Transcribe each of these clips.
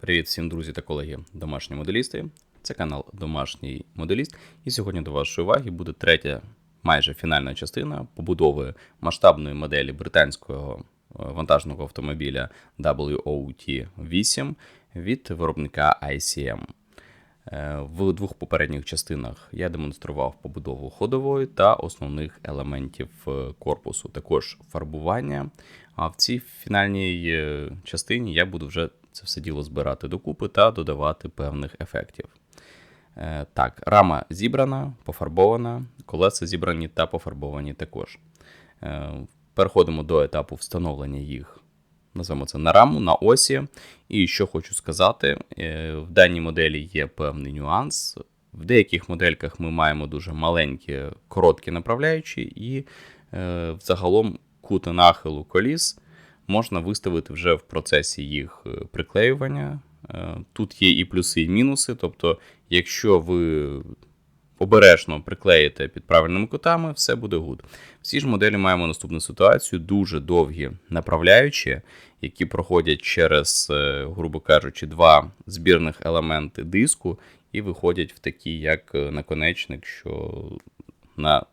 Привіт всім друзі та колеги, домашні моделісти. Це канал Домашній Моделіст. І сьогодні до вашої уваги буде третя, майже фінальна частина побудови масштабної моделі британського е, вантажного автомобіля WOT8 від виробника ICM. Е, В двох попередніх частинах я демонстрував побудову ходової та основних елементів е, корпусу, також фарбування. А в цій фінальній частині я буду вже це все діло збирати докупи та додавати певних ефектів. Е, Так, рама зібрана, пофарбована, колеса зібрані та пофарбовані також. Е, Переходимо до етапу встановлення їх назвемо це на раму, на осі. І що хочу сказати, е, в даній моделі є певний нюанс. В деяких модельках ми маємо дуже маленькі, короткі направляючі, і е, взагалом кути нахилу коліс можна виставити вже в процесі їх е, приклеювання. Е, Тут є і плюси, і мінуси. Тобто, якщо ви обережно приклеїте під правильними кутами, все буде гуд. Всі ж моделі маємо наступну ситуацію: дуже довгі направляючі, які проходять через, е, грубо кажучи, два збірних елементи диску і виходять в такі, як наконечник, що на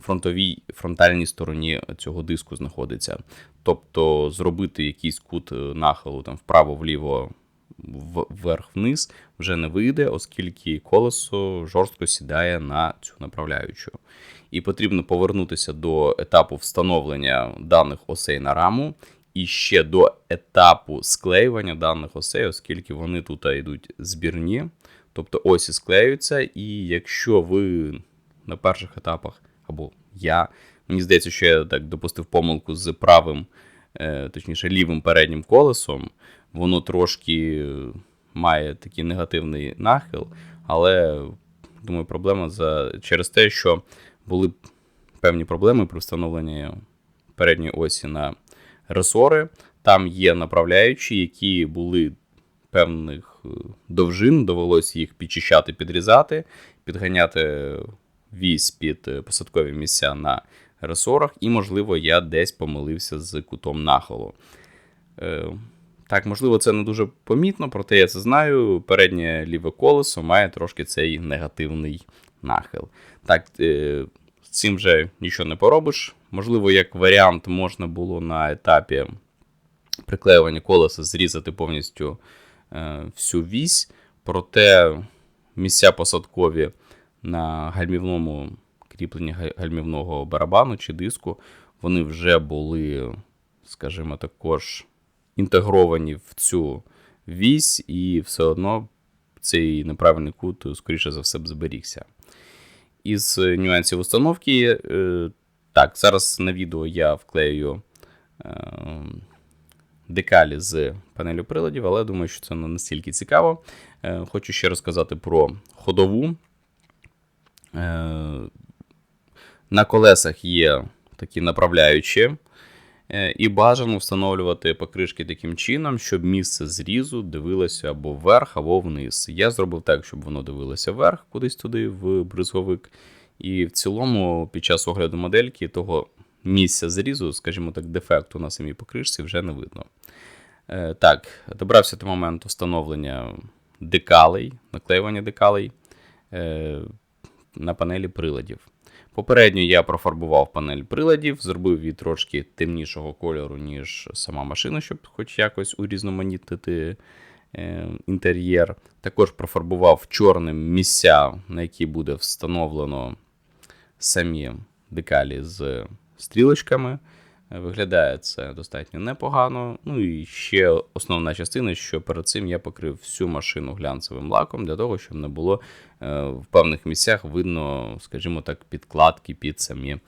фронтовій фронтальній стороні цього диску знаходиться. Тобто зробити якийсь кут е, нахилу там вправо-вліво вверх-вниз вже не вийде, оскільки колесо жорстко сідає на цю направляючу. І потрібно повернутися до етапу встановлення даних осей на раму і ще до етапу склеювання даних осей, оскільки вони тут йдуть збірні. Тобто осі склеюються, і якщо ви на перших етапах, або я, мені здається, що я так допустив помилку з правим, е, точніше, лівим переднім колесом, воно трошки має такий негативний нахил, але думаю, проблема за, через те, що були певні проблеми при встановленні передньої осі на ресори. Там є направляючі, які були певних е, довжин, довелося їх підчищати, підрізати, підганяти вісь під е, посадкові місця на ресорах, і, можливо, я десь помилився з кутом нахилу. Е, Так, можливо, це не дуже помітно, проте я це знаю. Переднє ліве колесо має трошки цей негативний нахил. Так, е, з цим вже нічого не поробиш. Можливо, як варіант можна було на етапі приклеювання колеса зрізати повністю всю вісь, проте місця посадкові на гальмівному кріпленні гальмівного барабану чи диску, вони вже були, скажімо, також інтегровані в цю вісь, і все одно цей неправильний кут, скоріше за все, б зберігся. Із е, нюансів установки, е, так, зараз на відео я вклею е, декалі з панелю приладів, але думаю, що це не настільки цікаво. Хочу ще розказати про ходову. Е, На колесах є такі направляючі, е, і бажано встановлювати покришки таким чином, щоб місце зрізу дивилося або вверх, або вниз. Я зробив так, щоб воно дивилося вверх, кудись туди, в бризговик. І в цілому, під час огляду модельки, того місця зрізу, скажімо так, дефекту на самій покришці вже не видно. Е, Так, добрався до моменту встановлення декалей, наклеювання декалей на панелі приладів. Попередньо я профарбував панель приладів, зробив її трошки темнішого кольору, ніж сама машина, щоб хоч якось урізноманітнити е, інтер'єр. Також профарбував чорним місця, на які буде встановлено самі декалі з стрілочками. Виглядає це достатньо непогано. Ну і ще основна частина, що перед цим я покрив всю машину глянцевим лаком для того, щоб не було е, в певних місцях видно, скажімо так, підкладки під самі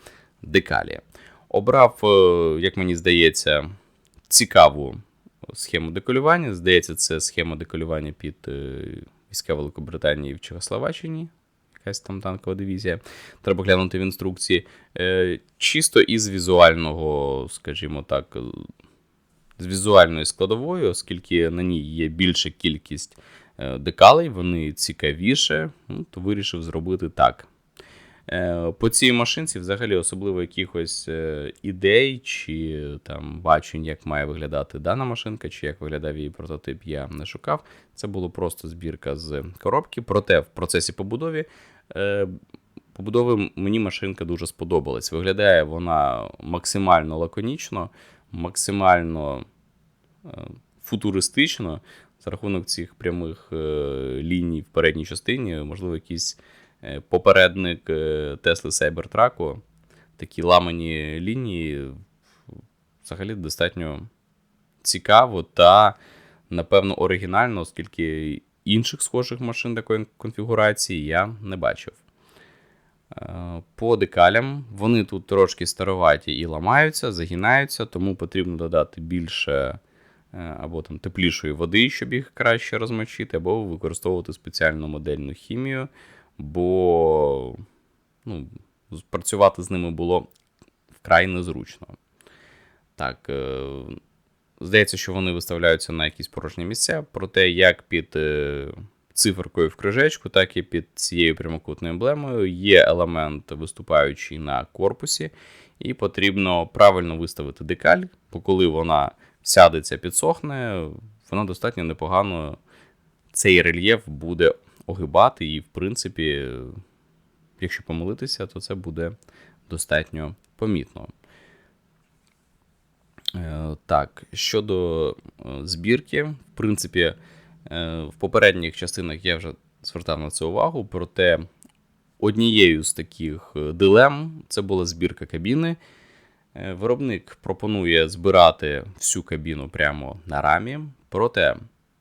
декалі. Обрав, е, як мені здається, цікаву схему деколювання. Здається, це схема деколювання під е, війська Великобританії в Чехословаччині. Якась там танкова дивізія. Треба глянути в інструкції. Е, чисто із візуального, скажімо так, з візуальної складовою, оскільки на ній є більша кількість е, декалей, вони цікавіше, ну, то вирішив зробити так. Е, По цій машинці взагалі особливо якихось е, ідей чи там бачень, як має виглядати дана машинка, чи як виглядав її прототип, я не шукав. Це було просто збірка з коробки. Проте в процесі побудови е, побудови мені машинка дуже сподобалась. Виглядає вона максимально лаконічно, максимально футуристично. За рахунок цих прямих ліній в передній частині, можливо, якийсь е, попередник е, Тесли Cybertruck, такі ламані лінії, взагалі достатньо цікаво та, напевно, оригінально, оскільки інших схожих машин такої конфігурації я не бачив. Е, По декалям вони тут трошки староваті і ламаються, загинаються, тому потрібно додати більше е, або там теплішої води, щоб їх краще розмочити, або використовувати спеціальну модельну хімію, бо ну, працювати з ними було вкрай незручно. Так, е, здається, що вони виставляються на якісь порожні місця, проте як під е, циферкою в крижечку, так і під цією прямокутною емблемою є елемент, виступаючий на корпусі, і потрібно правильно виставити декаль, бо коли вона сядеться, підсохне, вона достатньо непогано цей рельєф буде огибати, і, в принципі, якщо помилитися, то це буде достатньо помітно. Е, Так, щодо е, збірки, в принципі, е, в попередніх частинах я вже звертав на це увагу, проте однією з таких дилем це була збірка кабіни. Виробник пропонує збирати всю кабіну прямо на рамі. Проте,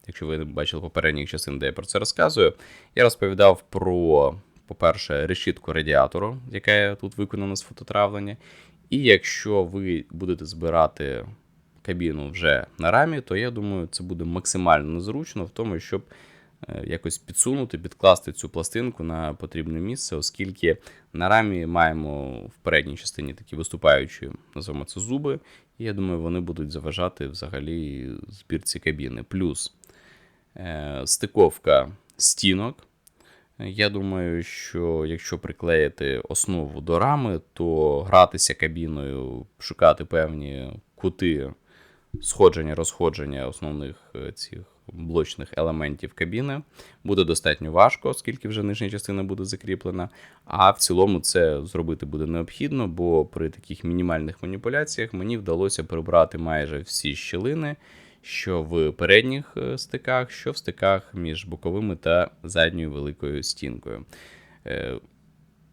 якщо ви не бачили попередніх частин, де я про це розказую, я розповідав про, по-перше, решітку радіатору, яка тут виконана з фототравлення. І якщо ви будете збирати кабіну вже на рамі, то я думаю, це буде максимально незручно в тому, щоб е, якось підсунути, підкласти цю пластинку на потрібне місце, оскільки на рамі маємо в передній частині такі виступаючі, називаємо це зуби, і я думаю, вони будуть заважати взагалі збірці кабіни. Плюс стиковка стінок. Я думаю, що якщо приклеїти основу до рами, то гратися кабіною, шукати певні кути сходження, розходження основних е, цих блочних елементів кабіни буде достатньо важко, оскільки вже нижня частина буде закріплена. А в цілому це зробити буде необхідно, бо при таких мінімальних маніпуляціях мені вдалося прибрати майже всі щілини, що в передніх е, стиках, що в стиках між боковими та задньою великою стінкою. Е,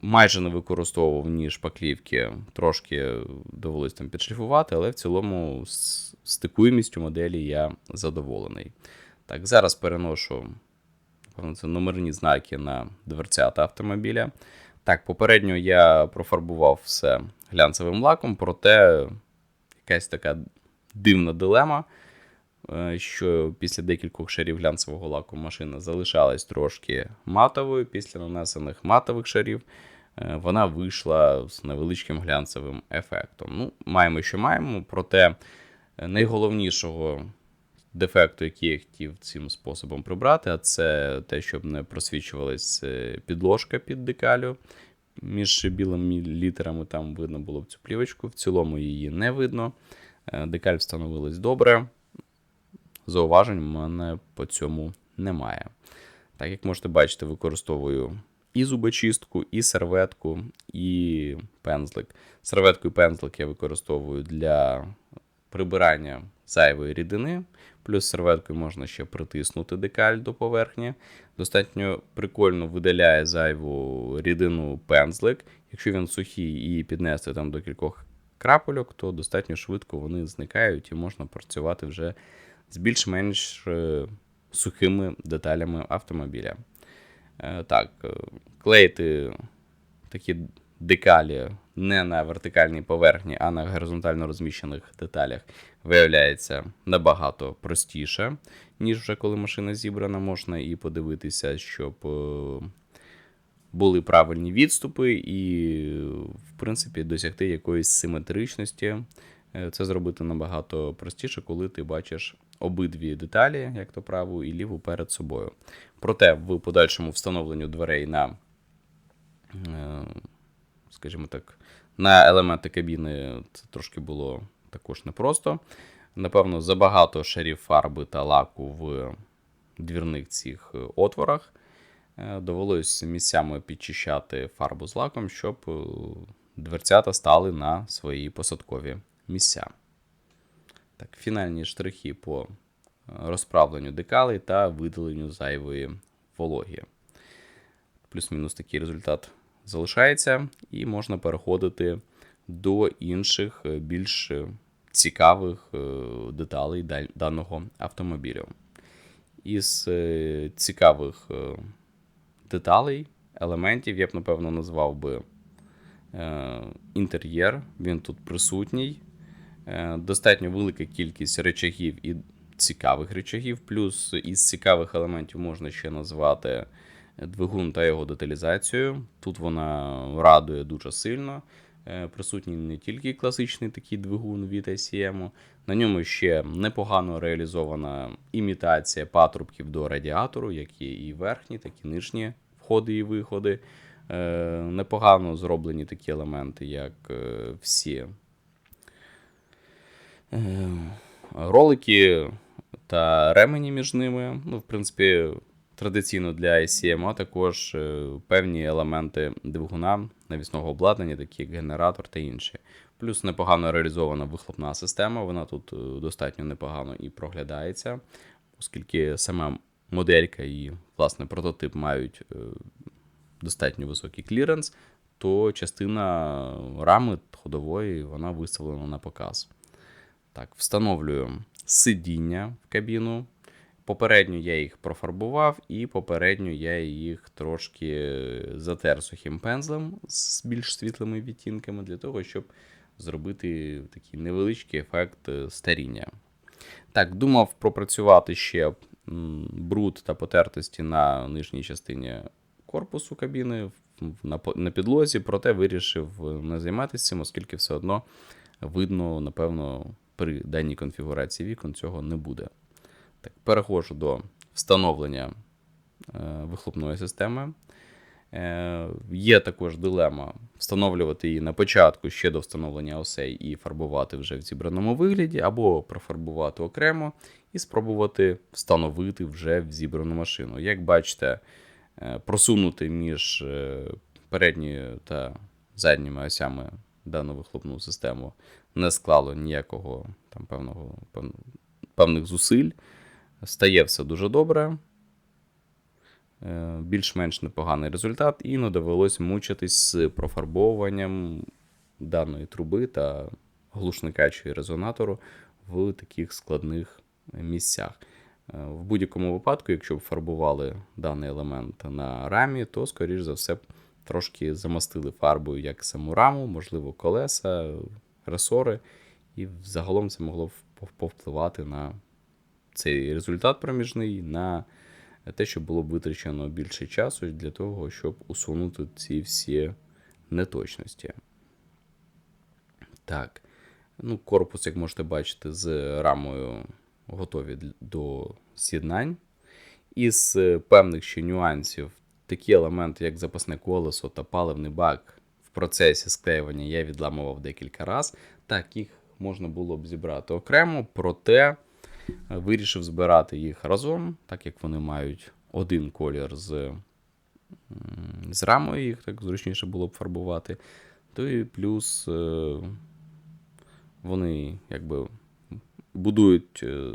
Майже не використовував ні шпаклівки, трошки довелось там підшліфувати, але в цілому з стикуємістю моделі я задоволений. Так, зараз переношу це номерні знаки на дверцята автомобіля. Так, попередньо я профарбував все глянцевим лаком, проте якась така дивна дилема, що після декількох шарів глянцевого лаку машина залишалась трошки матовою. Після нанесених матових шарів е, вона вийшла з невеличким глянцевим ефектом. Ну, маємо, що маємо, проте е, найголовнішого дефекту, який я хотів цим способом прибрати, а це те, щоб не просвічувалась е, підложка під декалю. Між білими літерами там видно було в цю плівочку. В цілому її не видно. Е, Декаль встановилась добре. Зауважень в мене по цьому немає. Так, як можете бачити, використовую і зубочистку, і серветку, і пензлик. Серветку і пензлик я використовую для прибирання зайвої рідини. Плюс серветкою можна ще притиснути декаль до поверхні. Достатньо прикольно видаляє зайву рідину пензлик. Якщо він сухий і піднести там до кількох крапельок, то достатньо швидко вони зникають і можна працювати вже з більш-менш е, сухими деталями автомобіля. Е, Так, е, клеїти такі декалі не на вертикальній поверхні, а на горизонтально розміщених деталях виявляється набагато простіше, ніж вже коли машина зібрана, можна і подивитися, щоб були правильні відступи, і, в принципі, досягти якоїсь симетричності. Це зробити набагато простіше, коли ти бачиш обидві деталі, як то праву і ліву перед собою. Проте в подальшому встановленню дверей на е, скажімо так, на елементи кабіни це трошки було також непросто. Напевно, забагато шарів фарби та лаку в двірних цих е, отворах. Е, Довелось місцями підчищати фарбу з лаком, щоб дверцята стали на свої посадкові місця. Так, фінальні штрихи по е, розправленню декалей та видаленню зайвої вологі. Плюс-мінус такий результат залишається, і можна переходити до інших е, більш е, цікавих деталей даного автомобілю. Із цікавих деталей, елементів, я б напевно назвав би інтер'єр. Він тут присутній. Е, Достатньо велика кількість речагів і цікавих речагів. Плюс із цікавих елементів можна ще назвати двигун та його деталізацію. Тут вона радує дуже сильно. Е, Присутній не тільки класичний такий двигун від ICM, на ньому ще непогано реалізована імітація патрубків до радіатору, як є і верхні, так і нижні входи і виходи. Е, Непогано зроблені такі елементи, як всі ролики та ремені між ними. Ну, в принципі, традиційно для ICM, а також е, певні елементи двигуна навісного обладнання, такі як генератор та інші. Плюс непогано реалізована вихлопна система, вона тут е, достатньо непогано і проглядається, оскільки сама моделька і власне прототип мають е, достатньо високий кліренс, то частина рами ходової вона виставлена на показ. Так, встановлюю сидіння в кабіну. Попередньо я їх профарбував, і попередньо я їх трошки затер сухим пензлем з більш світлими відтінками для того, щоб зробити такий невеличкий ефект е, старіння. Так, думав пропрацювати ще бруд та потертості на нижній частині корпусу кабіни на, підлозі, проте вирішив не займатися цим, оскільки все одно видно, напевно, при даній конфігурації вікон цього не буде. Так, переходжу до встановлення е, вихлопної системи. Е, є також дилема встановлювати її на початку ще до встановлення осей і фарбувати вже в зібраному вигляді, або профарбувати окремо і спробувати встановити вже в зібрану машину. Як бачите, е, просунути між передньою та задніми осями дану вихлопну систему не склало ніякого там певного певних зусиль. Стає все дуже добре. Е, Більш-менш непоганий результат, і не довелось мучитись з профарбовуванням даної труби та глушника чи резонатору в таких складних місцях. Е, В будь-якому випадку, якщо б фарбували даний елемент на рамі, то, скоріш за все, трошки замастили фарбою як саму раму, можливо, колеса, ресори, і загалом це могло вп- повпливати на цей результат проміжний, на те, що було витрачено більше часу для того, щоб усунути ці всі неточності. Так. Ну, корпус, як можете бачити, з рамою готові до з'єднань. Із певних ще нюансів, такі елементи, як запасне колесо та паливний бак процесі склеювання я відламував декілька разів. Так, їх можна було б зібрати окремо, проте е, вирішив збирати їх разом, так як вони мають один колір з, з рамою, їх так зручніше було б фарбувати. То і плюс е, вони якби будують е,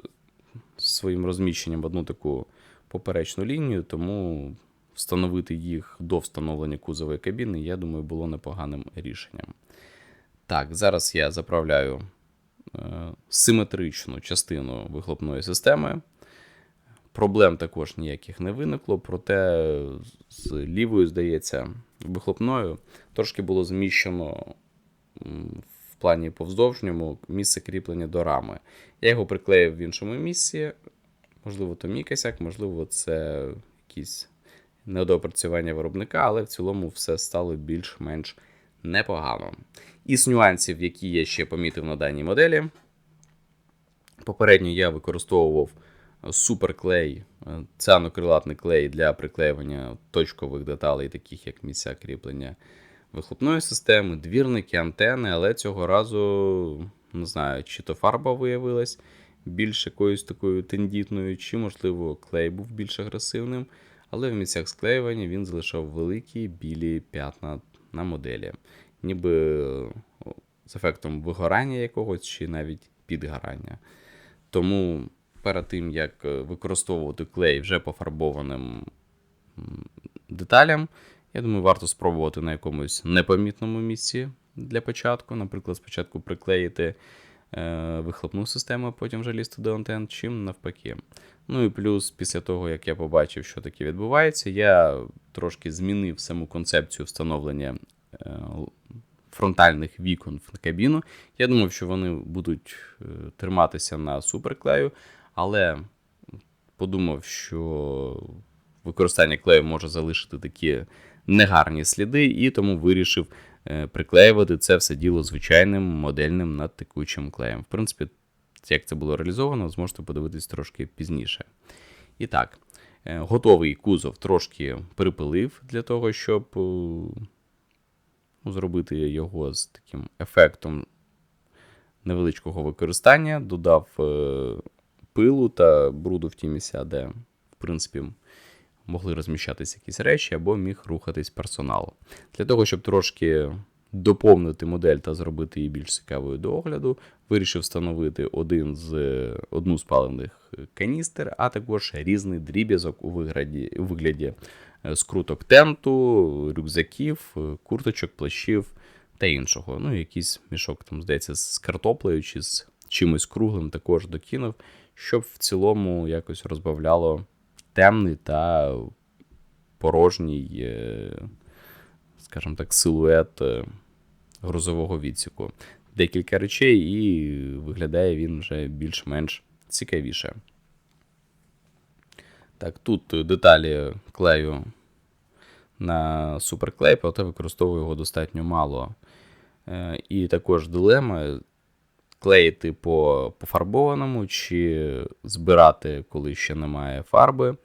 своїм розміщенням одну таку поперечну лінію, тому встановити їх до встановлення кузової кабіни, я думаю, було непоганим рішенням. Так, зараз я заправляю е, симетричну частину вихлопної системи. Проблем також ніяких не виникло, проте з лівою, здається, вихлопною трошки було зміщено в плані повздовжньому місце кріплення до рами. Я його приклеїв в іншому місці. Можливо, то мій косяк, можливо, це якісь недоопрацювання виробника, але в цілому все стало більш-менш непогано. Із нюансів, які я ще помітив на даній моделі, попередньо я використовував суперклей, е, цианокрилатний клей для приклеювання точкових деталей, таких як місця кріплення вихлопної системи, двірники, антени, але цього разу не знаю, чи то фарба виявилась більш якоюсь такою тендітною, чи, можливо, клей був більш агресивним. Але в місцях склеювання він залишав великі білі п'ятна на моделі, ніби з ефектом вигорання якогось чи навіть підгорання. Тому перед тим, як використовувати клей вже пофарбованим деталям, я думаю, варто спробувати на якомусь непомітному місці для початку. Наприклад, спочатку приклеїти е, вихлопну систему, а потім вже лізти до антен, чим навпаки. Ну і плюс, після того, як я побачив, що таке відбувається, я трошки змінив саму концепцію встановлення е, фронтальних вікон в кабіну. Я думав, що вони будуть е, триматися на суперклею, але подумав, що використання клею може залишити такі негарні сліди, і тому вирішив е, приклеювати це все діло звичайним модельним надтекучим клеєм. В принципі, як це було реалізовано, зможете подивитись трошки пізніше. І так, е, готовий кузов трошки припилив для того, щоб е, ну, зробити його з таким ефектом невеличкого використання, додав пилу та бруду в ті місця, де, в принципі, могли розміщатися якісь речі або міг рухатись персонал. Для того, щоб трошки доповнити модель та зробити її більш цікавою до огляду, вирішив встановити один з, одну з паливних каністер, а також різний дріб'язок у вигляді, у вигляді е, скруток тенту, рюкзаків, курточок, плащів та іншого. Ну, якийсь мішок, там, здається, з картоплею чи з чимось круглим також докинув, щоб в цілому якось розбавляло темний та порожній, е, скажімо так, силует е, грузового відсіку. Декілька речей, і виглядає він вже більш-менш цікавіше. Так, тут деталі клею на суперклей, проте використовую його достатньо мало. Е, і також дилема клеїти по пофарбованому чи збирати, коли ще немає фарби.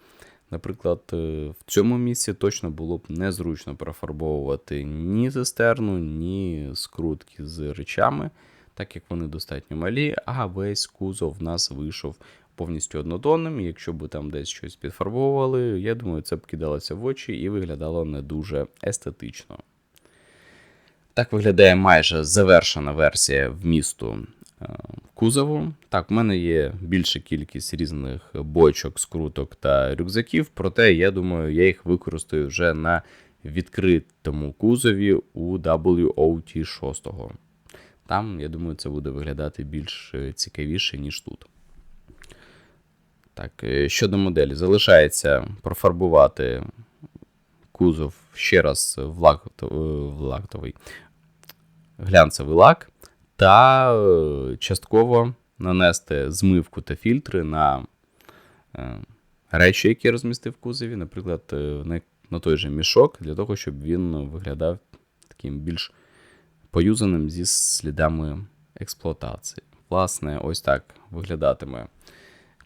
Наприклад, е, в цьому місці точно було б незручно профарбовувати ні цистерну, ні скрутки з речами, так як вони достатньо малі, а весь кузов в нас вийшов повністю однотонним. Якщо б там десь щось підфарбовували, я думаю, це б кидалося в очі і виглядало не дуже естетично. Так виглядає майже завершена версія вмісту Е, кузову. Так, в мене є більша кількість різних бочок, скруток та рюкзаків, проте, я думаю, я їх використаю вже на відкритому кузові у WOT6. Там, я думаю, це буде виглядати більш цікавіше, ніж тут. Так, е, щодо моделі, залишається профарбувати кузов ще раз в лактовий глянцевий лак та е, частково нанести змивку та фільтри на е, речі, які розмістив в кузові, наприклад, е, на той же мішок, для того, щоб він виглядав таким більш поюзаним зі слідами експлуатації. Власне, ось так виглядатиме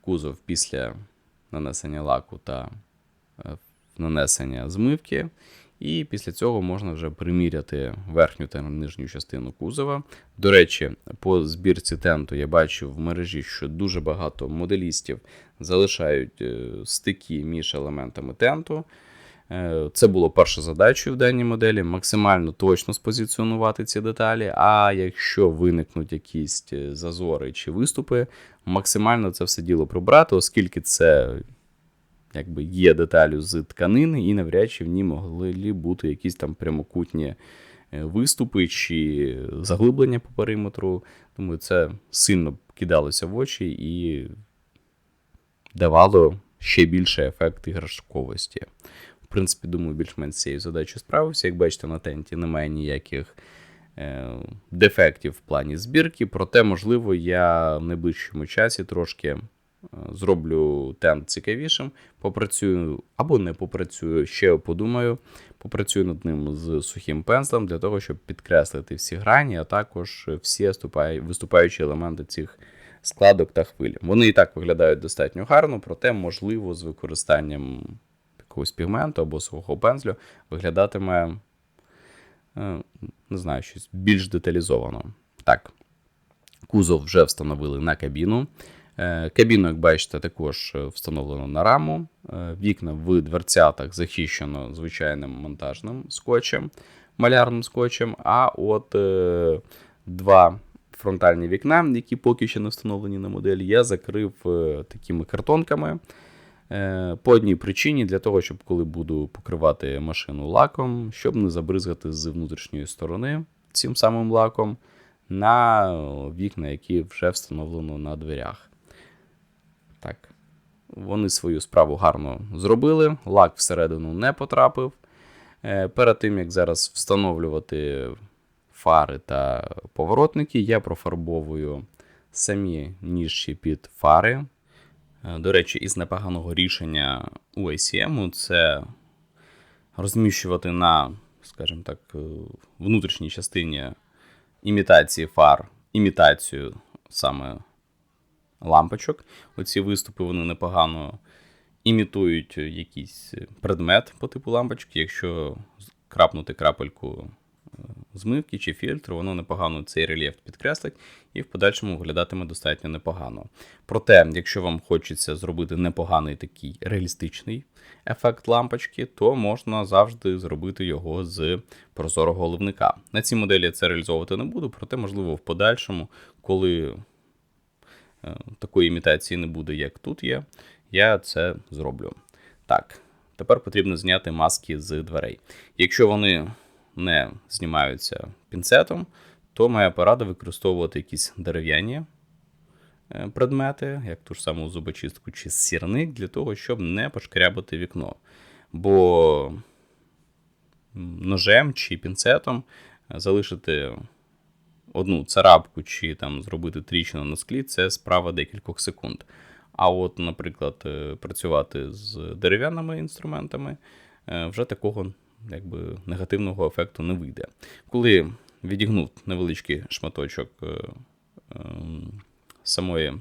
кузов після нанесення лаку та нанесення змивки. І після цього можна вже приміряти верхню та нижню частину кузова. До речі, по збірці тенту я бачив в мережі, що дуже багато моделістів залишають е, стики між елементами тенту. Е, це було першою задачою в даній моделі, максимально точно спозиціонувати ці деталі. А якщо виникнуть якісь е, зазори чи виступи, максимально це все діло прибрати, оскільки це якби є деталю з тканини, і навряд чи в ній могли бути якісь там прямокутні е, виступи чи заглиблення по периметру. Тому це сильно кидалося в очі і давало ще більше ефект іграшковості. В принципі, думаю, більш-менш з цією задачею справився. Як бачите, на тенті немає ніяких е, дефектів в плані збірки, проте, можливо, я в найближчому часі трошки зроблю тент цікавішим, попрацюю або не попрацюю, ще подумаю, попрацюю над ним з сухим пензлем для того, щоб підкреслити всі грані, а також всі виступаючі елементи цих складок та хвиль. Вони і так виглядають достатньо гарно, проте, можливо, з використанням якогось пігменту або сухого пензлю виглядатиме е, не знаю, щось більш деталізовано. Так, кузов вже встановили на кабіну. Е, Кабіну, як бачите, також е, встановлено на раму. Е, Вікна в дверцятах захищено звичайним монтажним скотчем, малярним скотчем. А от два фронтальні вікна, які поки що не встановлені на моделі, я закрив такими картонками. По одній причині, для того, щоб коли буду покривати машину лаком, щоб не забризгати з внутрішньої сторони цим самим лаком на вікна, які вже встановлено на дверях. Так. Вони свою справу гарно зробили, лак всередину не потрапив. Е, Перед тим, як зараз встановлювати фари та поворотники, я профарбовую самі ніжчі під фари. Е, До речі, із непоганого рішення у ACM це розміщувати на, скажімо так, е, внутрішній частині імітації фар, імітацію саме лампочок. Оці виступи вони непогано імітують якийсь предмет по типу лампочки. Якщо крапнути крапельку е, змивки чи фільтр, воно непогано цей рельєф підкреслить і в подальшому виглядатиме достатньо непогано. Проте, якщо вам хочеться зробити непоганий такий реалістичний ефект лампочки, то можна завжди зробити його з прозорого оливника. На цій моделі я це реалізовувати не буду, проте, можливо, в подальшому, коли такої імітації не буде, як тут є, я це зроблю. Так, тепер потрібно зняти маски з дверей. Якщо вони не знімаються пінцетом, то моя порада використовувати якісь дерев'яні е, предмети, як ту ж саму зубочистку чи сірник, для того, щоб не пошкрябати вікно. Бо ножем чи пінцетом залишити одну царапку чи там зробити тріщину на склі це справа декількох секунд. А от, наприклад, е, працювати з дерев'яними інструментами е, вже такого якби, негативного ефекту не вийде. Коли відігнув невеличкий шматочок е, е, самої,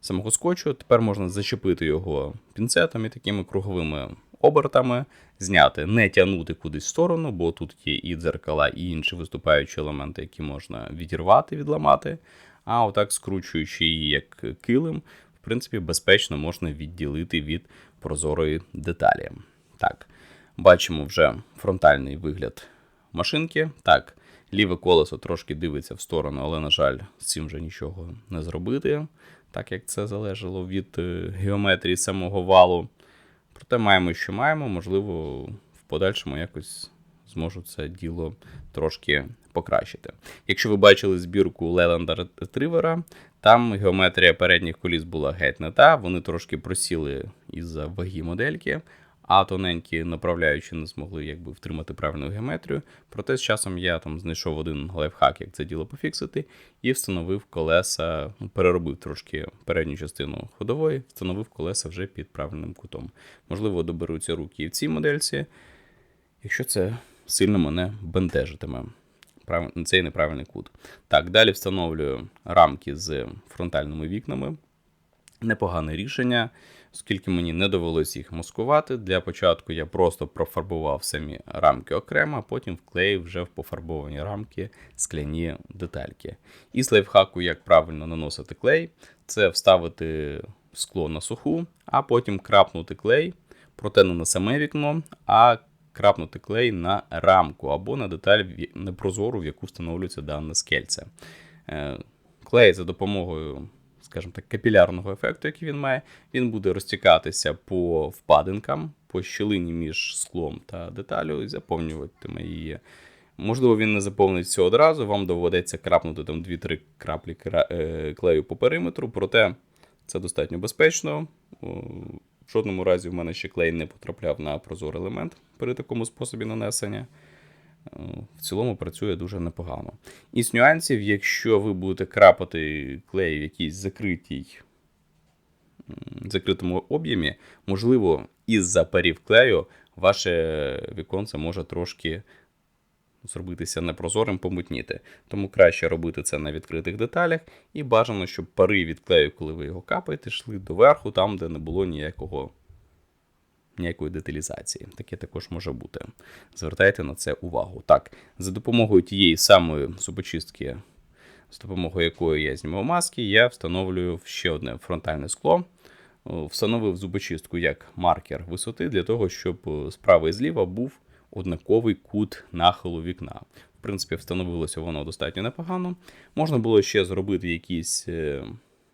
самого скотчу, тепер можна зачепити його пінцетом і такими круговими обертами зняти, не тягнути кудись в сторону, бо тут є і дзеркала, і інші виступаючі елементи, які можна відірвати, відламати. А отак, скручуючи її як килим, в принципі, безпечно можна відділити від прозорої деталі. Так, бачимо вже фронтальний вигляд машинки. Так, ліве колесо трошки дивиться в сторону, але, на жаль, з цим вже нічого не зробити, так як це залежало від е, геометрії самого валу. Проте маємо, що маємо, можливо, в подальшому якось зможу це діло трошки покращити. Якщо ви бачили збірку Леланда Ретривера, там геометрія передніх коліс була геть не та, вони трошки просіли із-за ваги модельки, а тоненькі направляючі не змогли якби втримати правильну геометрію. Проте з часом я там знайшов один лайфхак, як це діло пофіксити, і встановив колеса, ну, переробив трошки передню частину ходової, встановив колеса вже під правильним кутом. Можливо, доберуться руки і в цій модельці, якщо це сильно мене бентежитиме. Цей неправильний кут. Так, далі встановлюю рамки з фронтальними вікнами. Непогане рішення, оскільки мені не довелося їх маскувати. Для початку я просто профарбував самі рамки окремо, а потім вклеїв вже в пофарбовані рамки скляні детальки. І з лайфхаку, як правильно наносити клей, це вставити скло на суху, а потім крапнути клей, проте не на саме вікно, а крапнути клей на рамку або на деталь непрозору, в яку встановлюється дане скельце. Е, клей за допомогою, скажімо так, капілярного ефекту, який він має, він буде розтікатися по впадинкам, по щілині між склом та деталю і заповнюватиме її. Можливо, він не заповнить все одразу, вам доведеться крапнути там 2-3 краплі е, клею по периметру, проте це достатньо безпечно. В жодному разі в мене ще клей не потрапляв на прозорий елемент при такому способі нанесення. В цілому працює дуже непогано. Із нюансів, якщо ви будете крапати клей в якійсь закритій, закритому об'ємі, можливо, із-за парів клею ваше віконце може трошки зробитися непрозорим, помутніти. Тому краще робити це на відкритих деталях, і бажано, щоб пари від клею, коли ви його капаєте, йшли доверху, там, де не було ніякого ніякої деталізації. Таке також може бути. Звертайте на це увагу. Так, за допомогою тієї самої зубочистки, з допомогою якої я знімав маски, я встановлюю ще одне фронтальне скло. Встановив зубочистку як маркер висоти для того, щоб е, справа і зліва був однаковий кут нахилу вікна. В принципі, встановилося воно достатньо непогано. Можна було ще зробити якісь е,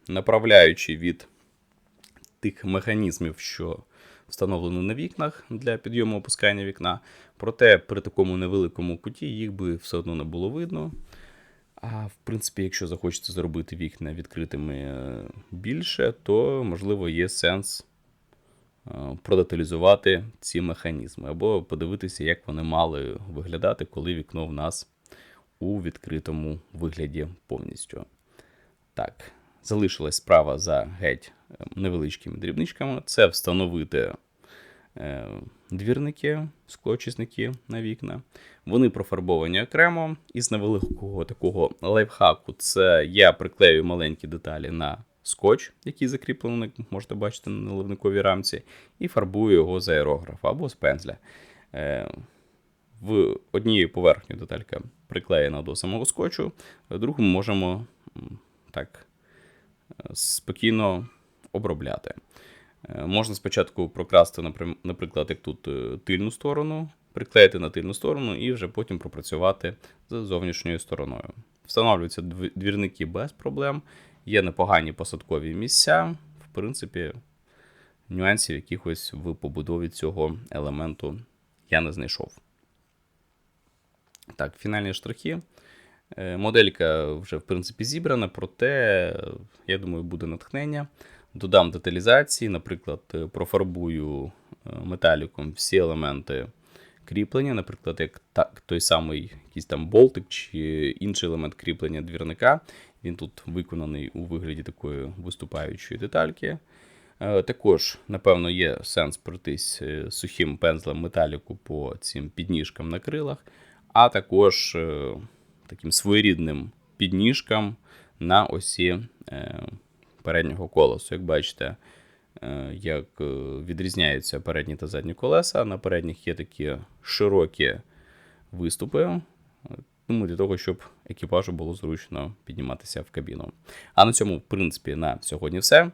направляючі від тих механізмів, що встановлені на вікнах для підйому опускання вікна. Проте при такому невеликому куті їх би все одно не було видно. А в принципі, якщо захочете зробити вікна відкритими е, більше, то можливо є сенс е, продеталізувати ці механізми, або подивитися, як вони мали виглядати, коли вікно в нас у відкритому вигляді повністю. Так, залишилась справа за геть е, невеличкими дрібничками. Це встановити е, двірники, склоочисники на вікна. Вони профарбовані окремо. Із невеликого такого лайфхаку це я приклею маленькі деталі на скотч, який закріплений, можете бачити на наливниковій рамці, і фарбую його з аерографа або з пензля. Е, в одній поверхні деталька приклеєна до самого скотчу, в другу ми можемо так спокійно обробляти. Е, Можна спочатку прокрасти, наприклад, як тут е, тильну сторону, приклеїти на тильну сторону і вже потім пропрацювати з зовнішньою стороною. Встановлюються двірники без проблем, є непогані посадкові місця. В принципі, нюансів якихось в побудові цього елементу я не знайшов. Так, фінальні штрихи. Е, Моделька вже, в принципі, зібрана, проте, я думаю, буде натхнення. Додам деталізації, наприклад, е, профарбую е, металіком всі елементи кріплення, наприклад, як так, той самий якийсь там болтик чи інший елемент кріплення двірника. Він тут виконаний у вигляді такої виступаючої детальки. Також, напевно, є сенс пройтись сухим пензлем металіку по цим підніжкам на крилах, а також таким своєрідним підніжкам на осі е, переднього колесу. Як бачите, е, як е, відрізняються передні та задні колеса. На передніх є такі широкі виступи. Тому для того, щоб екіпажу було зручно підніматися в кабіну. А на цьому, в принципі, на сьогодні все.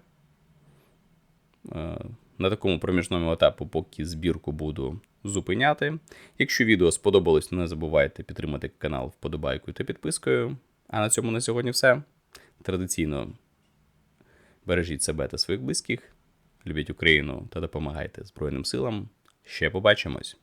На такому проміжному етапу, поки збірку буду зупиняти. Якщо відео сподобалось, не забувайте підтримати канал вподобайкою та підпискою. А на цьому на сьогодні все. Традиційно бережіть себе та своїх близьких, любіть Україну та допомагайте Збройним силам. Ще побачимось!